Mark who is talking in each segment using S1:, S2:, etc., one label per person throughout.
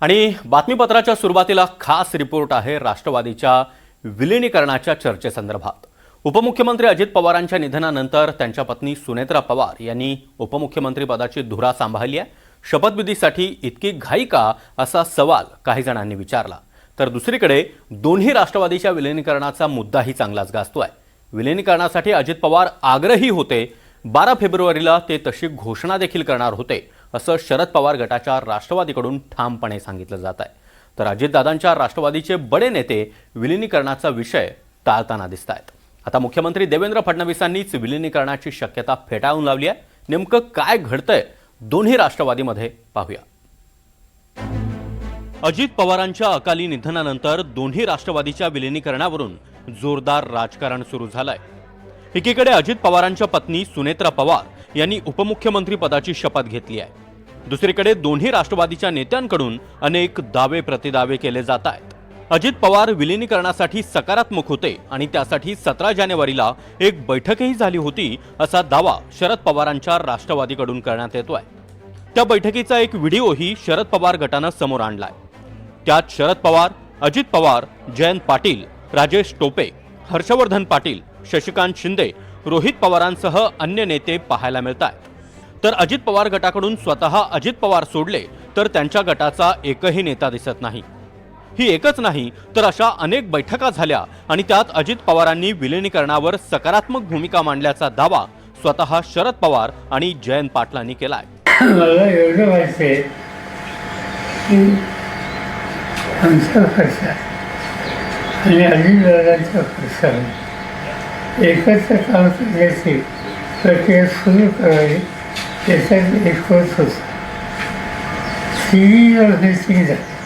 S1: आणि बातमीपत्राच्या सुरुवातीला खास रिपोर्ट आहे राष्ट्रवादीच्या विलिनीकरणाच्या चर्चेसंदर्भात. उपमुख्यमंत्री अजित पवारांच्या निधनानंतर त्यांच्या पत्नी सुनेत्रा पवार यांनी उपमुख्यमंत्रीपदाची धुरा सांभाळली आहे. शपथविधीसाठी इतकी घाई का असा सवाल काही जणांनी विचारला. तर दुसरीकडे दोन्ही राष्ट्रवादीच्या विलिनीकरणाचा मुद्दाही चांगलाच गाजतो आहे विलिनीकरणासाठी अजित पवार आग्रही होते. बारा फेब्रुवारीला ते तशी घोषणा देखील करणार होते. असं शरद पवार गटाच्या राष्ट्रवादीकडून ठामपणे सांगितलं जात आहे. तर अजितदादांच्या राष्ट्रवादीचे बडे नेते विलिनीकरणाचा विषय टाळताना दिसत आहेत. आता मुख्यमंत्री देवेंद्र फडणवीसांनीच विलिनीकरणाची शक्यता फेटाळून लावली आहे. नेमकं काय घडतंय दोन्ही राष्ट्रवादीमध्ये पाहूया. अजित पवारांच्या अकाली निधनानंतर दोन्ही राष्ट्रवादीच्या विलिनीकरणावरून जोरदार राजकारण सुरू झालंय. एकीकडे अजित पवारांच्या पत्नी सुनेत्रा पवार यांनी उपमुख्यमंत्री पदाची शपथ घेतली आहे. दुसरीकडे दोन्ही राष्ट्रवादीच्या नेत्यांकडून अनेक दावे प्रतिदावे केले जात आहेत. अजित पवार विलिनीकरणासाठी सकारात्मक होते आणि त्यासाठी सतरा जानेवारीला एक बैठकही झाली होती असा दावा शरद पवारांच्या राष्ट्रवादीकडून करण्यात येतोय. त्या बैठकीचा एक व्हिडिओही शरद पवार गटानं समोर आणलाय. त्यात शरद पवार अजित पवार जयंत पाटील राजेश टोपे हर्षवर्धन पाटील शशिकांत शिंदे रोहित पवारांसह अन्य नेते पाहायला मिळत आहेत तर अजित पवार गटाकडून स्वतः अजित पवार सोडले तर त्यांच्या गटाचा एकही नेता दिसत नाही. ही एकच नाही तर अशा अनेक बैठका झाल्या आणि त्यात अजित पवारांनी विलिनीकरणावर सकारात्मक भूमिका मांडल्याचा दावा स्वतः शरद पवार आणि जयंत पाटलांनी केलाय.
S2: मला एवढं की आमच्या पक्षात आणि अजितदादांच्या पक्षात एकत्र काम करण्याची प्रक्रिया सुरू करावी त्याच्यात एकवट होता. तिन्ही हे झाली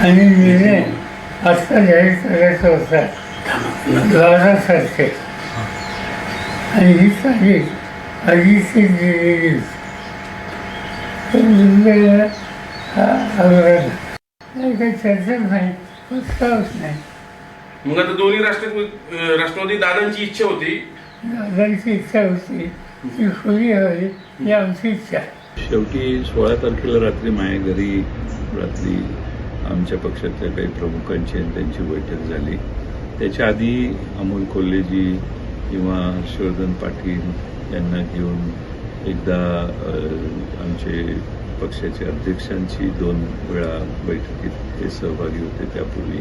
S2: आणि निर्णय आत्ता जाहीर करायचा होता द्वारासारखे आणि ही तारीख अजितची दिलेली होती म्हणजे, हा काही चर्चा नाही प्रस्तावच नाही.
S3: मग आता दोन्ही राष्ट्र राष्ट्रवादी दादांची इच्छा होती.
S2: दादांची इच्छा होती. ती खुली हवी ही आमची इच्छा
S4: शेवटी सोळा तारखेला रात्री माझ्या घरी रात्री आमच्या पक्षातल्या काही प्रमुखांची आणि त्यांची बैठक झाली. त्याच्या आधी अमोल कोल्हेजी किंवा हर्षवर्धन पाटील यांना घेऊन एकदा आमचे पक्षाचे अध्यक्षांची दोन वेळा बैठकीत ते सहभागी होते. त्यापूर्वी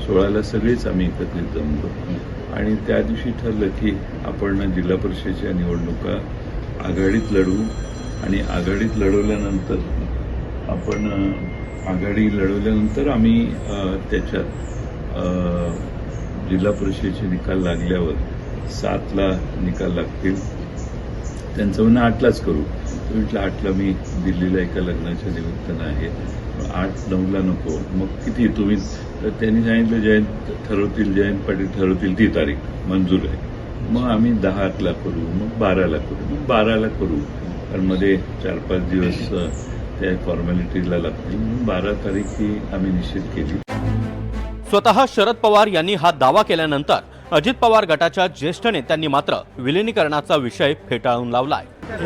S4: सोळाला सगळीच आम्ही एकत्रित जमलो आणि त्या दिवशी ठरलं की आपण जिल्हा परिषदेच्या निवडणुका आघाडीत लढवू आणि आघाडीत लढवल्यानंतर आपण आघाडी लढवल्यानंतर आम्ही त्याच्यात जिल्हा परिषदेचे निकाल लागल्यावर सातला निकाल लागतील. त्यांचं म्हणणं आठलाच करू. म्हटलं आठला मी दिल्लीला एका लग्नाच्या निमित्तानं आहे. आठ नऊला नको. मग किती? तुम्ही तर त्यांनी सांगितलं जयंत ठरवतील जयंत पाटील ठरवतील ती तारीख मंजूर आहे. मग आम्ही दहा आठला करू मग बाराला करू मग बाराला करू. कारण मध्ये चार पाच दिवस त्या फॉर्मॅलिटीला लागतील. म्हणून बारा तारीख ही आम्ही निश्चित केली.
S1: स्वतः शरद पवार यांनी हा दावा केल्यानंतर अजित पवार गटाच्या ज्येष्ठ नेत्यांनी मात्र विलिनीकरणाचा विषय फेटाळून लावलाय.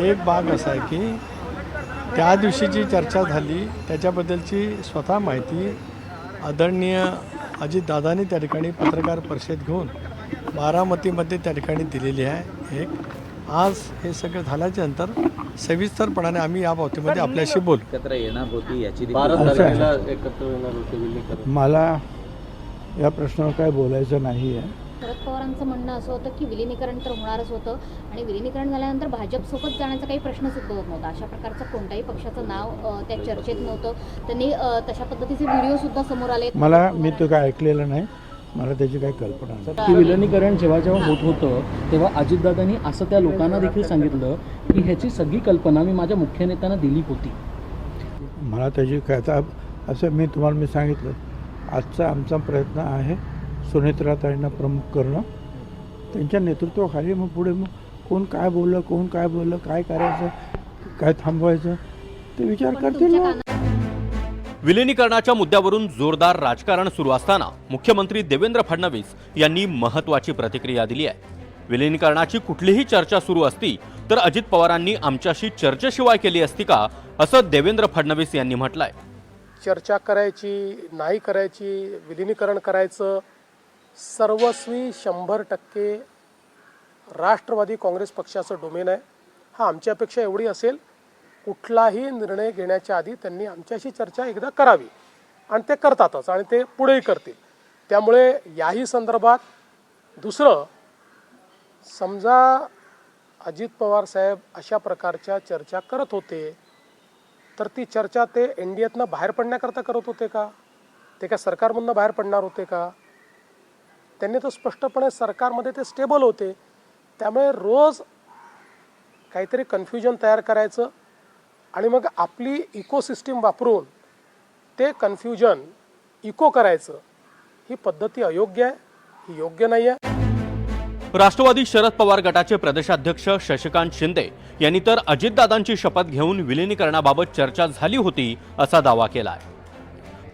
S5: एक भाग असा आहे की त्या दिवशी जी चर्चा झाली त्याच्याबद्दलची स्वतः माहिती आदरणीय अजितदादांनी त्या ठिकाणी पत्रकार परिषद घेऊन बारामतीमध्ये त्या ठिकाणी दिलेली आहे. एक आज हे सगळं झाल्याच्यानंतर सविस्तरपणाने आम्ही या बाबतीमध्ये आपल्याशी बोलू.
S6: एकत्र येणार होती याची
S7: मला या प्रश्नावर काय बोलायचं नाही आहे
S8: शरद पवारांचं म्हणणं असं होतं की विलिनीकरण तर होणारच होतं आणि विलिनीकरण झाल्यानंतर भाजपसोबत जाण्याचा काही प्रश्नच उद्भवत नव्हता. अशा प्रकारचं कोणत्याही पक्षाचं नाव त्या चर्चेत नव्हतं. त्यांनी तशा पद्धतीचे व्हिडिओ सुद्धा समोर आले
S7: मला मी तो काय ऐकलेलं नाही. मला त्याची काही कल्पना
S9: की विलिनीकरण जेव्हा जेव्हा होत होतं तेव्हा अजितदादांनी असं त्या लोकांना देखील सांगितलं की ह्याची सगळी कल्पना मी माझ्या मुख्य नेत्यांना दिली होती.
S7: मला त्याची काय आता असं मी तुम्हाला मी सांगितलं. आजचा आमचा प्रयत्न आहे सुनेत्राताईंना प्रमुख करणं. त्यांच्या नेतृत्वाखाली मग पुढे मग कोण काय बोललं कोण काय बोललं काय करायचं काय थांबवायचं ते विचार करतील
S1: विलिनीकरणाच्या मुद्द्यावरून जोरदार राजकारण सुरू असताना मुख्यमंत्री देवेंद्र फडणवीस यांनी महत्वाची प्रतिक्रिया दिली आहे. विलिनीकरणाची कुठलीही चर्चा सुरू असती तर अजित पवारांनी आमच्याशी चर्चेशिवाय केली असती का असं देवेंद्र फडणवीस यांनी म्हटलंय.
S6: चर्चा करायची नाही करायची विलिनीकरण करायचं सर्वस्वी शंभर टक्के राष्ट्रवादी काँग्रेस पक्षाचं डोमेन आहे. हा आमची अपेक्षा एवढी असेल कुठलाही निर्णय घेण्याच्या आधी त्यांनी आमच्याशी चर्चा एकदा करावी. आणि ते करतातच आणि ते पुढेही करतील. त्यामुळे याही संदर्भात दुसरं समजा अजित पवार साहेब अशा प्रकारच्या चर्चा करत होते तर ती चर्चा ते एन डी एतनं बाहेर पडण्याकरता करत होते का? ते काय सरकारमधनं बाहेर पडणार होते का? त्यांनी तर स्पष्टपणे सरकारमध्ये ते स्टेबल होते. त्यामुळे रोज काहीतरी कन्फ्युजन तयार करायचं आणि मग आपली इकोसिस्टीम वापरून ते कन्फ्युजन इको करायचं. ही पद्धती अयोग्य आहे? ही योग्य नाही आहे
S1: राष्ट्रवादी शरद पवार गटाचे प्रदेशाध्यक्ष शशिकांत शिंदे यांनी तर अजितदादांची शपथ घेऊन विलिनीकरणाबाबत चर्चा झाली होती असा दावा केला आहे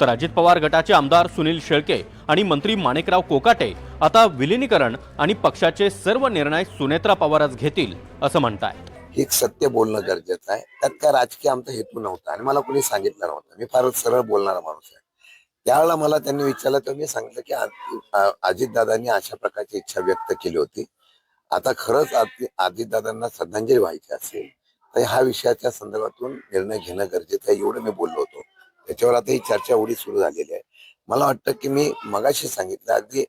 S1: तर अजित पवार गटाचे आमदार सुनील शेळके आणि मंत्री माणिकराव कोकाटे आता विलिनीकरण आणि पक्षाचे सर्व निर्णय सुनेत्रा पवारच घेतील असं म्हणतायत.
S10: हे एक सत्य बोलणं गरजेचं आहे. त्यात काय राजकीय आमचा हेतू नव्हता आणि मला कोणी सांगितलं नव्हतं. मी फारच सरळ बोलणारा माणूस आहे. त्यावेळेला मला त्यांनी विचारलं तर मी सांगितलं की अजितदादांनी अशा प्रकारची इच्छा व्यक्त केली होती. आता खरंच अजि- अजितदादांना श्रद्धांजली व्हायची असेल तर ह्या विषयाच्या संदर्भातून निर्णय घेणं गरजेचं आहे एवढं मी बोललो होतो. त्याच्यावर आता ही चर्चा उडी सुरू झालेली आहे. मला वाटतं की मी मगाशी सांगितलं अगदी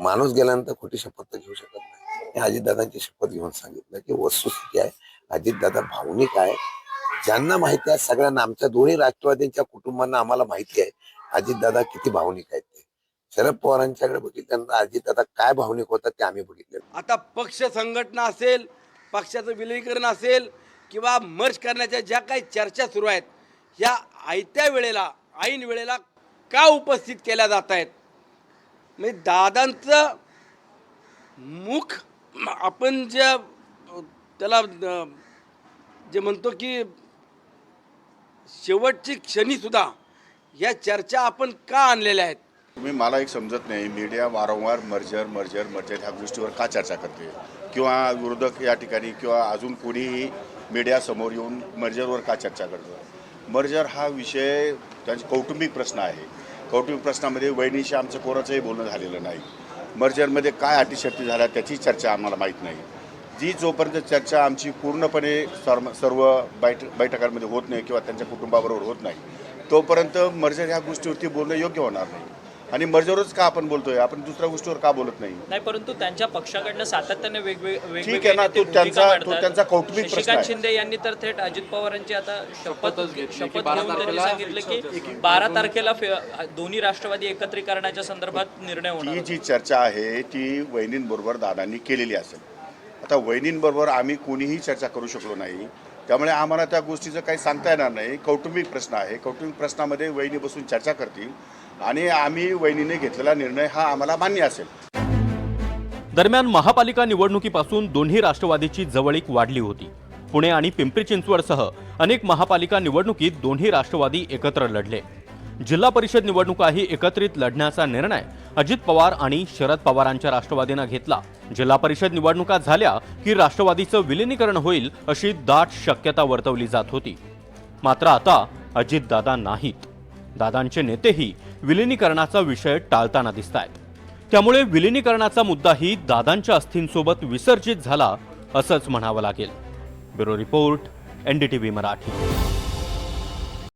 S10: माणूस गेल्यानंतर खोटी शपथ तर घेऊ शकत नाही. मी अजितदादांची शपथ घेऊन सांगितलं की वस्तुस्थिती आहे अजितदादा भावनिक आहे. ज्यांना माहिती आहे सगळ्यांना आमच्या दोन्ही राष्ट्रवादींच्या कुटुंबांना आम्हाला माहिती आहे अजितदादा किती भावनिक आहेत ते. शरद पवारांच्याकडे बघितल्यानंतर अजितदादा काय भावनिक होतात ते आम्ही बघितले
S11: आता पक्ष संघटना असेल पक्षाचं विलीनीकरण असेल किंवा मर्ज करण्याच्या ज्या काही चर्चा सुरू आहेत या आयत्या वेळेला ऐन वेळेला का उपस्थित केल्या जात आहेत म्हणजे दादांचं मुख आपण ज्या त्याला जे म्हणतो की शेवटची क्षणीसुद्धा या चर्चा आपण का आणलेल्या आहेत?
S12: तुम्ही मला एक समजत नाही मीडिया वारंवार मर्जर मर्जर मर्जर ह्या गोष्टीवर का चर्चा करते? किंवा विरोधक या ठिकाणी किंवा अजून कोणीही मीडियासमोर येऊन मर्जरवर का चर्चा करतो? मर्जर हा विषय त्यांचे कौटुंबिक प्रश्न आहे. कौटुंबिक प्रश्नामध्ये वहिनीशी आमचं कोणाचंही बोलणं झालेलं नाही. मर्जरमध्ये काय अटीशर्ती झाल्या त्याची चर्चा आम्हाला माहीत नाही. जी जोपर्यंत चर्चा आमची पूर्णपणे सर्व सर्व बैठ बैठकांमध्ये होत नाही किंवा त्यांच्या कुटुंबाबरोबर होत नाही तोपर्यंत मर्जर ह्या गोष्टीवरती बोलणं योग्य होणार नाही. आणि मर्जरच का आपण बोलतोय? आपण दुसऱ्या गोष्टीवर का बोलत नाही?
S13: नाही परंतु त्यांच्या पक्षाकडनं सातत्याने वेगवेगळे
S12: ठीक आहे ना, तो त्यांचा- तो त्यांचा कौटुंबिक प्रश्न आहे.
S13: शिंदे यांनी तर थेट अजित पवारांची आता शपथ शपथ घेऊन त्यांनी सांगितलं की बारा तारखेला फे- दोन्ही राष्ट्रवादी एकत्रीकरणाच्या संदर्भात निर्णय होणार होता.
S12: जी चर्चा आहे ती वहिनींबरोबर दादांनी केलेली असेल. आता वहिनींबरोबर आम्ही कोणीही चर्चा करू शकलो नाही. त्यामुळे आम्हाला त्या गोष्टीचं काही सांगता येणार नाही. कौटुंबिक प्रश्न आहे. कौटुंबिक प्रश्नामध्ये वहिनी बसून चर्चा करतील. आणि आम्ही वहिनीने घेतलेला निर्णय हा आम्हाला मान्य असेल.
S1: दरम्यान महापालिका निवडणुकीपासून दोन्ही राष्ट्रवादीची जवळीक वाढली होती. पुणे आणि पिंपरी चिंचवडसह अनेक महापालिका निवडणुकीत दोन्ही राष्ट्रवादी एकत्र लढले. जिल्हा परिषद निवडणुकाही एकत्रित लढण्याचा निर्णय अजित पवार आणि शरद पवारांच्या राष्ट्रवादीनं घेतला. जिल्हा परिषद निवडणुका झाल्या की राष्ट्रवादीचं विलिनीकरण होईल अशी दाट शक्यता वर्तवली जात होती. मात्र आता अजितदादा नाहीत. दादांचे नेतेही विलिनीकरणाचा विषय टाळताना दिसत आहेत त्यामुळे विलिनीकरणाचा मुद्दाही दादांच्या अस्थींसोबत विसर्जित झाला असंच म्हणावं लागेल. Bureau report NDTV Marathi.